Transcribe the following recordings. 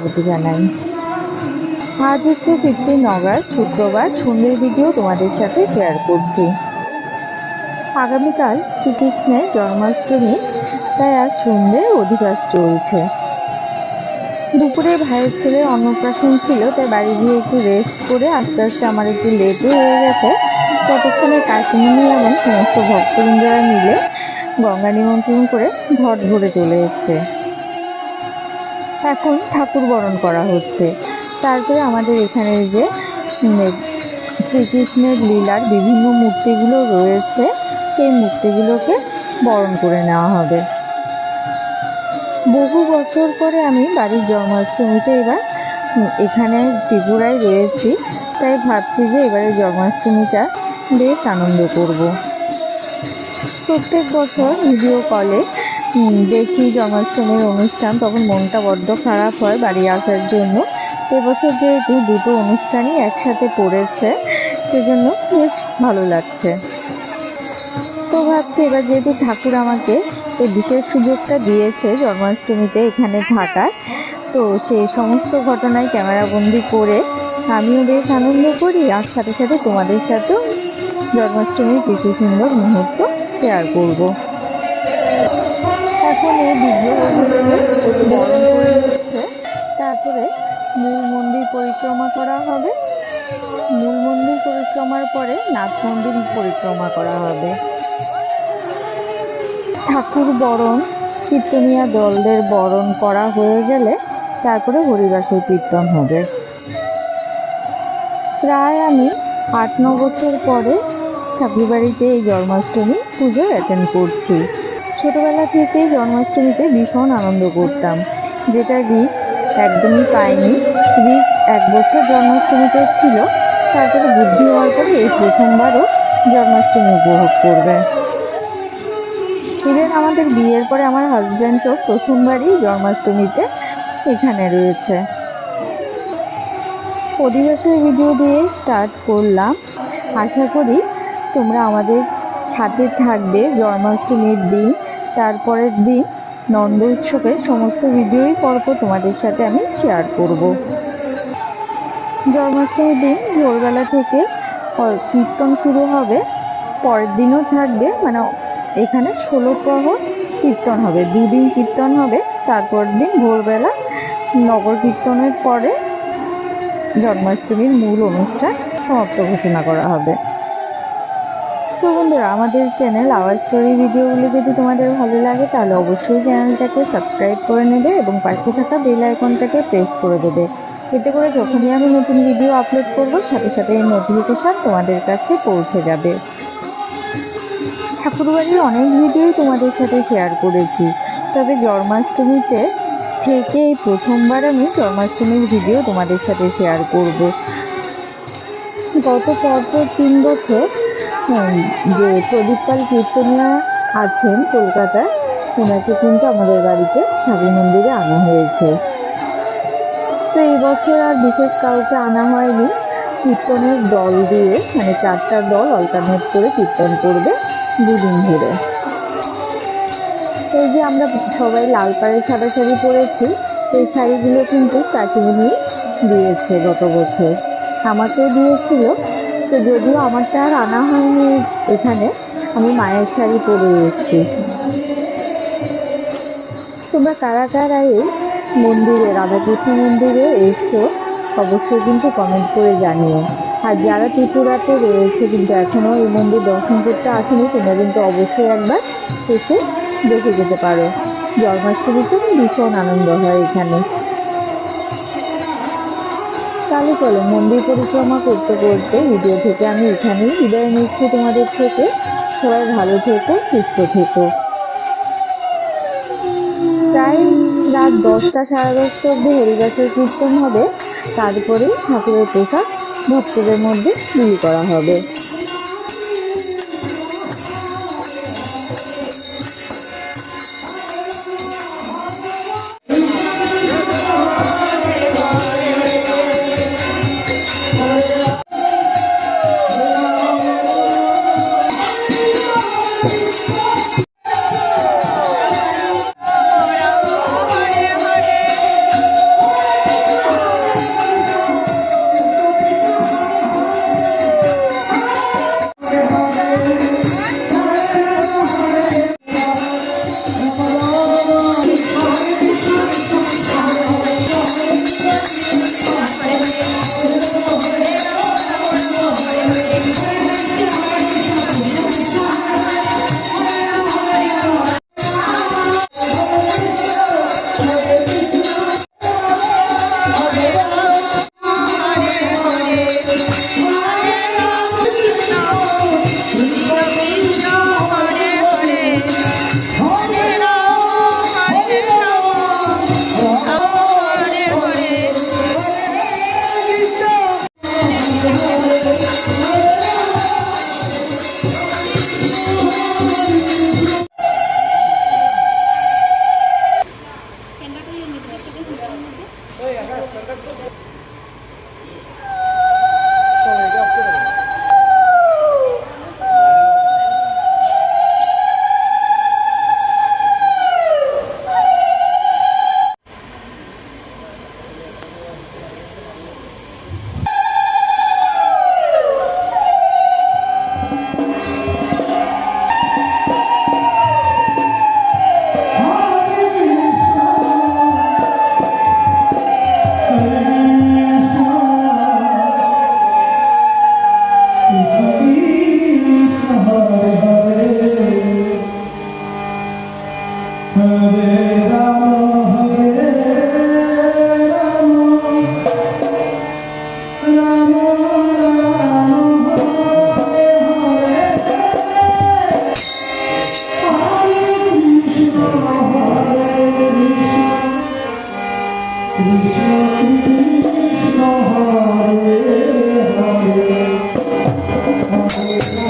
স্বাগত জানাই। আজ হচ্ছে ফিফটিন অগাস্ট, শুক্রবার। সন্ধ্যের ভিডিও তোমাদের সাথে শেয়ার করছি। আগামীকাল শ্রীকৃষ্ণের জন্মাষ্টমী, তাই আজ সন্ধ্যে অধিবাস চলছে। দুপুরে ভাইয়ের ছেলে অন্নপ্রাশন ছিল, তাই বাড়ি গিয়ে একটু রেস্ট করে আস্তে আস্তে আমার একটু লেটও হয়ে গেছে। ততক্ষণে কাকিমুনি এবং সমস্ত ভক্তবৃন্দরা মিলে গঙ্গা নিমন্ত্রণ করে ঘট ভরে চলে এসছে। এখন ঠাকুর বরণ করা হচ্ছে। তারপরে আমাদের এখানে যে শ্রীকৃষ্ণের লীলার বিভিন্ন মূর্তিগুলো রয়েছে, সেই মূর্তিগুলোকে বরণ করে নেওয়া হবে। বহু বছর পরে আমি বাড়ির জন্মাষ্টমীতে এবার এখানে ত্রিপুরায় রয়েছি, তাই ভাবছি যে এবারে জন্মাষ্টমীটা বেশ আনন্দ করব। প্রত্যেক বছর ভিডিও কলে দেখি জন্মাষ্টমীর অনুষ্ঠান তখন মনটা বড্ড খারাপ হয় বাড়ি আসার জন্য। এবছর যেহেতু দুটো অনুষ্ঠানই একসাথে পড়েছে, সেজন্য বেশ ভালো লাগছে। তো ভাবছি এবার যেহেতু ঠাকুর আমাকে এই বিশেষ সুযোগটা দিয়েছে জন্মাষ্টমীতে এখানে থাকার, তো সেই সমস্ত ঘটনায় ক্যামেরাবন্দি করে আমিও বেশ আনন্দ করি, আর সাথে সাথে তোমাদের সাথেও জন্মাষ্টমীর কিছু সুন্দর মুহূর্ত শেয়ার করব। এখন এই বিগ্রহগুলোকে বরণ তারপরে মূল মন্দির পরিক্রমা করা হবে। মূল মন্দির পরিক্রমার পরে নাথ মন্দির পরিক্রমা করা হবে। ঠাকুর বরণ, কীর্তনিয়া দলদের বরণ করা হয়ে গেলে তারপরে হরিবাসের কীর্তন হবে। প্রায় আমি আট ন বছর পরে ঠাকুরবাড়িতে এই জন্মাষ্টমী পুজো অ্যাটেন্ড করছি। ছোটবেলা থেকেই জন্মাষ্টমীতে ভীষণ আনন্দ করতাম। যেটা রিক একদমই পাইনি। রিক এক বছর জন্মাষ্টমীতে ছিল, তারপরে বুদ্ধি হওয়ার পরে এই প্রথমবারও জন্মাষ্টমী উপভোগ করবে। ইভেন আমাদের বিয়ের পরে আমার হাজব্যান্ডও প্রথমবারই জন্মাষ্টমীতে এখানে রয়েছে। অধিবাসের ভিডিও দিয়ে স্টার্ট করলাম। আশা করি তোমরা আমাদের সাথে থাকবে জন্মাষ্টমীর দিন। তারপরের দিন নন্দ উৎসবের সমস্ত ভিডিওই পর্ব তোমাদের সাথে আমি শেয়ার করব। জন্মাষ্টমীর দিন ভোরবেলা থেকে কীর্তন শুরু হবে। পরের দিনও থাকবে মানে এখানে ষোলো প্রহর কীর্তন হবে, দুদিন কীর্তন হবে। তারপর দিন ভোরবেলা নগর কীর্তনের পরে জন্মাষ্টমীর মূল অনুষ্ঠান সমাপ্ত ঘোষণা করা হবে। তো বন্ধুরা, আমাদের চ্যানেল আওয়াজ স্টোরি ভিডিওগুলো যদি তোমাদের ভালো লাগে, তাহলে অবশ্যই চ্যানেলটাকে সাবস্ক্রাইব করে নেবে এবং পাশে থাকা বেল আইকনটাকে প্রেস করে দেবে। এতে করে যখনই আমি নতুন ভিডিও আপলোড করব, সাথে সাথে এই নোটিফিকেশান তোমাদের কাছে পৌঁছে যাবে। ঠাকুরবাড়ির অনেক ভিডিওই তোমাদের সাথে শেয়ার করেছি। তবে জন্মাষ্টমীতে থেকে এই প্রথমবার আমি জন্মাষ্টমীর ভিডিও তোমাদের সাথে শেয়ার করব। গত পরপর তিন বছর যে প্রদীপ পাল কীর্তনিয়া আছেন কলকাতায় ওনাকে কিন্তু আমাদের বাড়িতে ঠাকুর মন্দিরে আনা হয়েছে। তো এই বছর আর বিশেষ কাউকে আনা হয়নি। কীর্তনের দল দিয়ে মানে চারটা দল অল্টারনেট করে কীর্তন করবে দুদিন ধরে। এই যে আমরা সবাই লাল পাড়ের সাদা শাড়ি পরেছি, এই শাড়িগুলো কিন্তু কাকিমুনি দিয়েছে গত বছর। আমাকেও দিয়েছিল। তো যদিও আমারটা আর আনা হয়নি এখানে, আমি মায়ের শাড়ি পরে এসেছি। তোমরা কারা কারা এই মন্দিরে, রাধাকৃষ্ণ মন্দিরে এসছো, অবশ্যই কিন্তু কমেন্ট করে জানিও। আর যারা ত্রিপুরাতে রয়েছে কিন্তু এখনও এই মন্দির দর্শন করতে আসেনি, তোমরা কিন্তু অবশ্যই একবার এসে দেখে যেতে পারো। জন্মাষ্টমীতে ভীষণ আনন্দ হয় এখানে। তাহলে চলো, মন্দির পরিক্রমা করতে করতে ভিডিও থেকে আমি এখানেই বিদায় নিচ্ছি তোমাদের থেকে। সবাই ভালো থেকো, সুস্থ থেকো। প্রায় রাত দশটা সাড়ে দশটা অব্দি হরিদাসের কীর্তন হবে। তারপরে ঠাকুরের প্রসাদ ভক্তদের মধ্যে বিলি করা হবে। Música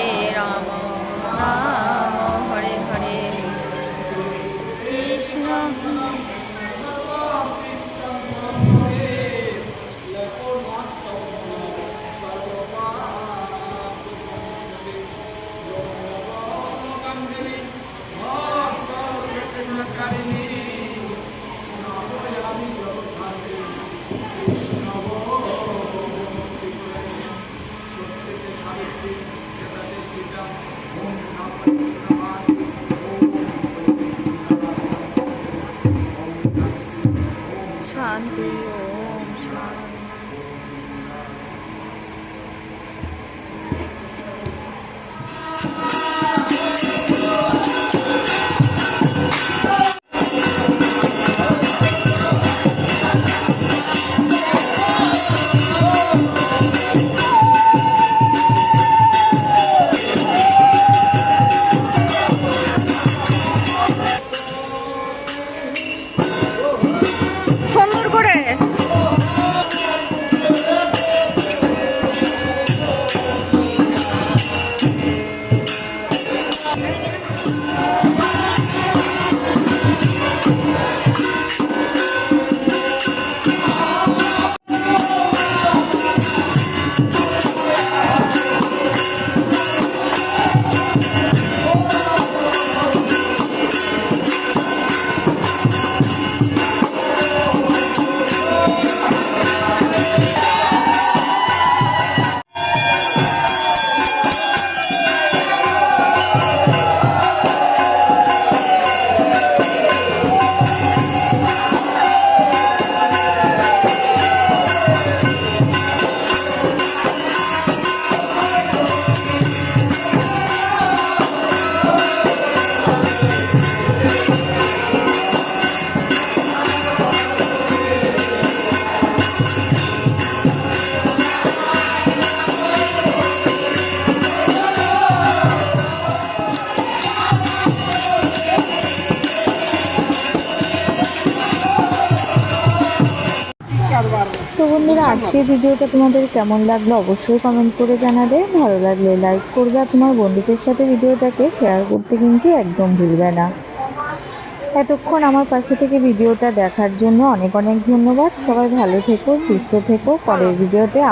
আজকের ভিডিওটা তোমাদের কেমন লাগল অবশ্যই কমেন্ট করে জানাবে। ভালো লাগলে লাইক করবে তোমার বন্ধুদের সাথে ভিডিওটাকে শেয়ার করতে কিন্তু একদম ভুলবে না। এতক্ষণ আমার পাশে থেকে ভিডিওটা দেখার জন্য অনেক অনেক ধন্যবাদ। সবাই ভালো থেকো, সুস্থ থেকো। পরের ভিডিওতে আবার